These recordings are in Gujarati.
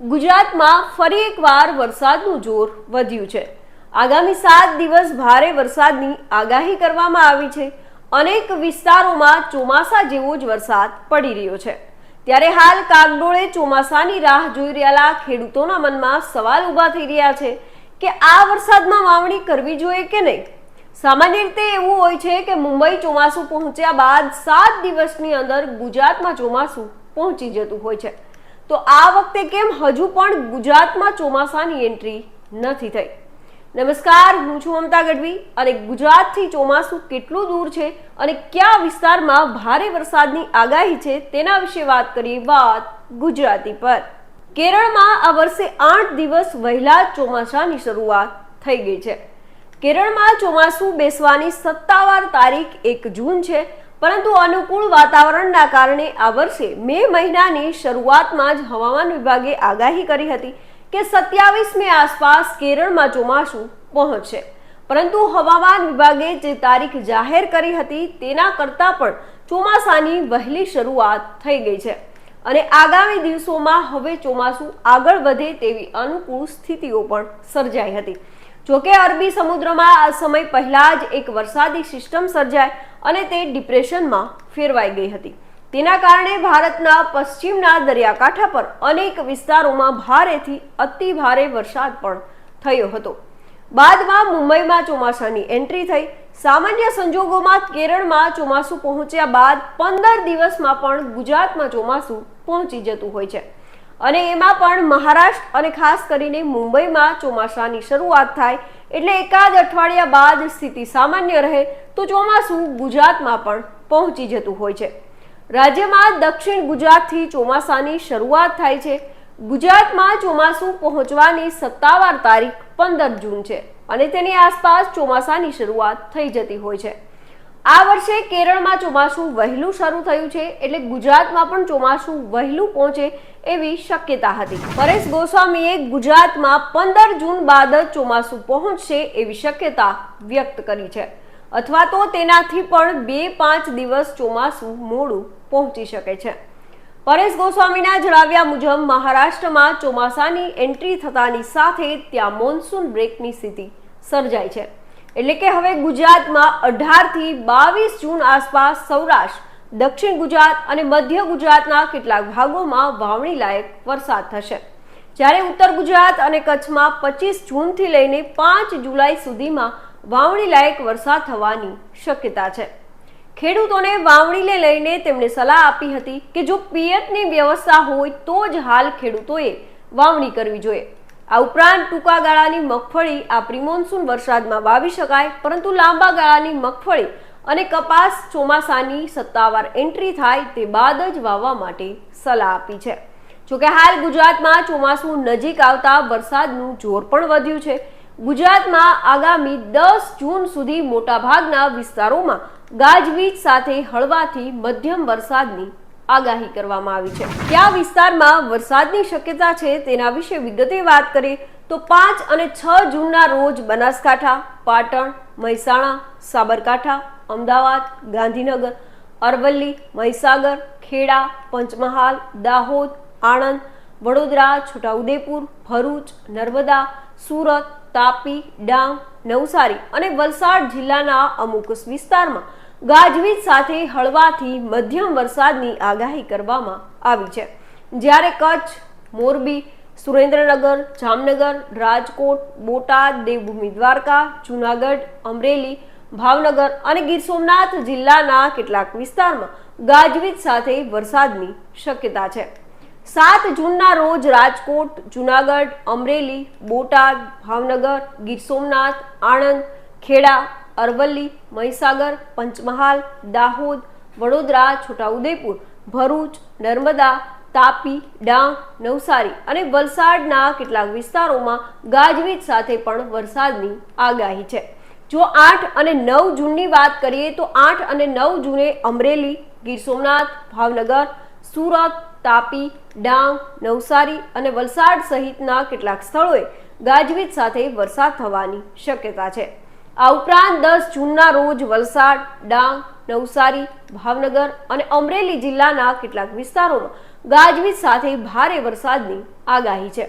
ગુજરાતમાં ફરી એકવાર વરસાદનું જોર વધ્યું છે. આગામી સાત દિવસ ભારે વરસાદની આગાહી કરવામાં આવી છે. અનેક વિસ્તારોમાં ચોમાસા જેવો જ વરસાદ પડી રહ્યો છે. ત્યારે હાલ કાગડોળે ચોમાસાની રાહ જોઈ રહેલા ખેડૂતોના મનમાં સવાલ ઊભા થઈ રહ્યા છે કે આ વરસાદમાં વાવણી કરવી જોઈએ કે નહીં? સામાન્ય રીતે એવું હોય છે કે મુંબઈ ચોમાસું પહોંચ્યા બાદ સાત દિવસની અંદર ગુજરાતમાં ચોમાસું પહોંચી જતું હોય છે. તો આ વખતે કેમ હજુ પણ ગુજરાતમાં ચોમાસાની એન્ટ્રી નથી થઈ? નમસ્કાર, હું છું મમતા ગઢવી અને ગુજરાતથી ચોમાસું કેટલું દૂર છે અને કયા વિસ્તારમાં ભારે વરસાદની આગાહી છે તેના વિશે વાત કરીએ વાત ગુજરાતી પર. કેરળમાં આ વર્ષે આઠ દિવસ વહેલા ચોમાસાની શરૂઆત થઈ ગઈ છે. કેરળમાં ચોમાસું બેસવાની સત્તાવાર તારીખ એક જૂન છે, પરંતુ અનુકૂળ વાતાવરણના કારણે આ વર્ષે મે મહિનાની શરૂઆતમાં જ હવામાન વિભાગે આગાહી કરી હતી કે સત્યાવીસ મે આસપાસ કેરળમાં ચોમાસું પહોંચશે. પરંતુ હવામાન વિભાગે જે તારીખ જાહેર કરી હતી તેના કરતાં પણ ચોમાસાની વહેલી શરૂઆત થઈ ગઈ છે અને આગામી દિવસોમાં હવે ચોમાસું આગળ વધે તેવી અનુકૂળ સ્થિતિઓ પણ સર્જાઈ હતી. જોકે અરબી સમુદ્રમાં આ સમય પહેલા જ એક વરસાદી સિસ્ટમ સર્જાય અને તે ડિપ્રેશનમાં ફેરવાઈ ગઈ હતી. તેના કારણે ભારતના પશ્ચિમના દરિયાકાંઠા પર અનેક વિસ્તારોમાં ભારેથી અતિ ભારે વરસાદ પણ થયો હતો. બાદમાં મુંબઈમાં ચોમાસાની એન્ટ્રી થઈ. સામાન્ય સંજોગોમાં કેરળમાં ચોમાસું પહોંચ્યા બાદ પંદર દિવસમાં પણ ગુજરાતમાં ચોમાસું પહોંચી જતું હોય છે. અને એમાં પણ મહારાષ્ટ્ર અને ખાસ કરીને મુંબઈમાં ચોમાસાની શરૂઆત થાય એટલે એકાદ અઠવાડિયા બાદ સ્થિતિ સામાન્ય રહે તો ચોમાસું ગુજરાતમાં પણ પહોંચી જતું હોય છે. રાજ્યમાં દક્ષિણ ગુજરાતથી ચોમાસાની શરૂઆત થાય છે. ગુજરાતમાં ચોમાસું પહોંચવાની સત્તાવાર તારીખ પંદર જૂન છે અને તેની આસપાસ ચોમાસાની શરૂઆત થઈ જતી હોય છે. આ વર્ષે કેરળમાં ચોમાસું વહેલું શરૂ થયું છે એટલે ગુજરાતમાં પણ ચોમાસું વહેલું પહોંચે એવી શક્યતા હતી. પરેશ ગોસ્વામીએ ગુજરાતમાં પંદર જૂન બાદ ચોમાસું પહોંચશે એવી શક્યતા વ્યક્ત કરી છે. અથવા તો તેનાથી પણ બે પાંચ દિવસ ચોમાસું મોડું પહોંચી શકે છે. પરેશ ગોસ્વામીના જણાવ્યા મુજબ મહારાષ્ટ્રમાં ચોમાસાની એન્ટ્રી થતાની સાથે ત્યાં મોન્સૂન બ્રેકની સ્થિતિ સર્જાય છે. એટલે કે હવે ગુજરાતમાં અઢારથી બાવીસ જૂન આસપાસ સૌરાષ્ટ્ર, દક્ષિણ ગુજરાત અને મધ્ય ગુજરાતના કેટલાક ભાગોમાં વાવણી લાયક વરસાદ થશે. જ્યારે ઉત્તર ગુજરાત અને કચ્છમાં પચીસ જૂનથી લઈને પાંચ જુલાઈ સુધીમાં વાવણી લાયક વરસાદ થવાની શક્યતા છે. ખેડૂતોને વાવણીને લઈને તેમણે સલાહ આપી હતી કે જો પિયતની વ્યવસ્થા હોય તો જ હાલ ખેડૂતોએ વાવણી કરવી જોઈએ. આ ઉપરાંત ટૂંકા ગાળાની મગફળી આ પ્રિમોન્સૂન વરસાદમાં વાવી શકાય, પરંતુ લાંબા ગાળાની મગફળી અને કપાસ ચોમાસાની સત્તાવાર એન્ટ્રી થાય તે બાદ જ વાવવા માટે સલાહ આપી છે. જોકે હાલ ગુજરાતમાં ચોમાસું નજીક આવતા વરસાદનું જોર પણ વધ્યું છે. ગુજરાતમાં આગામી દસ જૂન સુધી મોટાભાગના વિસ્તારોમાં ગાજવીજ સાથે હળવાથી મધ્યમ વરસાદની આગાહી કરવામાં આવી છે. કયા વિસ્તારમાં વરસાદની શક્યતા છે તેના વિશે વિગતે વાત કરીએ તો પાંચ અને છ જૂનના રોજ બનાસકાંઠા, પાટણ, મહેસાણા, સાબરકાંઠા, અમદાવાદ, ગાંધીનગર, અરવલ્લી, મહીસાગર, ખેડા, પંચમહાલ, દાહોદ, આણંદ, વડોદરા, છોટાઉદેપુર, ભરૂચ, નર્મદા, સુરત, તાપી, ડાંગ, નવસારી અને વલસાડ જિલ્લાના અમુક વિસ્તારમાં ગાજવીજ સાથે હળવાથી મધ્યમ વરસાદની આગાહી કરવામાં આવી છે. જ્યારે કચ્છ, મોરબી, સુરેન્દ્રનગર, જામનગર, રાજકોટ, બોટાદ, દેવભૂમિ દ્વારકા, જૂનાગઢ, અમરેલી, ભાવનગર અને ગીર સોમનાથ જિલ્લાના કેટલાક વિસ્તારમાં ગાજવીજ સાથે વરસાદની શક્યતા છે. સાત જૂનના રોજ રાજકોટ, જુનાગઢ, અમરેલી, બોટાદ, ભાવનગર, ગીર સોમનાથ, આણંદ, ખેડા અરવલ્લી, મહીસાગર, પંચમહાલ, દાહોદ, વડોદરા, છોટાઉદેપુર, ભરૂચ, નર્મદા, તાપી, ડાંગ, નવસારી અને વલસાડના કેટલાક વિસ્તારોમાં ગાજવીજ સાથે પણ વરસાદની આગાહી છે. જો આઠ અને નવ જૂનની વાત કરીએ તો આઠ અને નવ જૂને અમરેલી, ગીર સોમનાથ, ભાવનગર, સુરત, તાપી, ડાંગ, નવસારી અને વલસાડ સહિતના કેટલાક સ્થળોએ ગાજવીજ સાથે વરસાદ થવાની શક્યતા છે. આ ઉપરાંત દસ જૂનના રોજ વલસાડ, ડાંગ, નવસારી, ભાવનગર અને અમરેલી જિલ્લાના કેટલાક વિસ્તારોમાં ગાજવીજ સાથે ભારે વરસાદની આગાહી છે.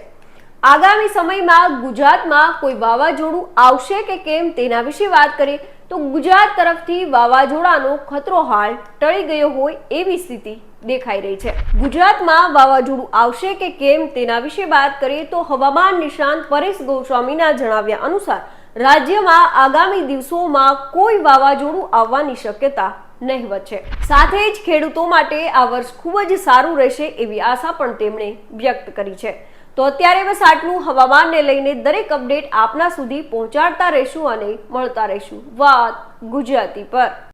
આગામી સમયમાં ગુજરાતમાં કોઈ વાવાઝોડું આવશે કે કેમ તેના વિશે વાત કરીએ તો ગુજરાત તરફથી વાવાઝોડાનો ખતરો હાલ ટળી ગયો હોય એવી સ્થિતિ દેખાઈ રહી છે. ગુજરાતમાં વાવાઝોડું આવશે કે કેમ તેના વિશે વાત કરીએ તો હવામાન નિષ્ણાંત પરેશ ગોસ્વામીના જણાવ્યા અનુસાર રાજ્યમાં આગામી દિવસોમાં કોઈ વાવાઝોડું આવવાની શક્યતા નહીવત છે. સાથે જ ખેડૂતો માટે આ વર્ષ ખૂબ જ સારું રહેશે એવી આશા પણ તેમણે વ્યક્ત કરી છે. તો અત્યારે બસ આટલું. હવામાનને લઈને દરેક અપડેટ આપના સુધી પહોંચાડતા રહીશું અને મળતા રહીશું. વાત ગુજરાતી પર.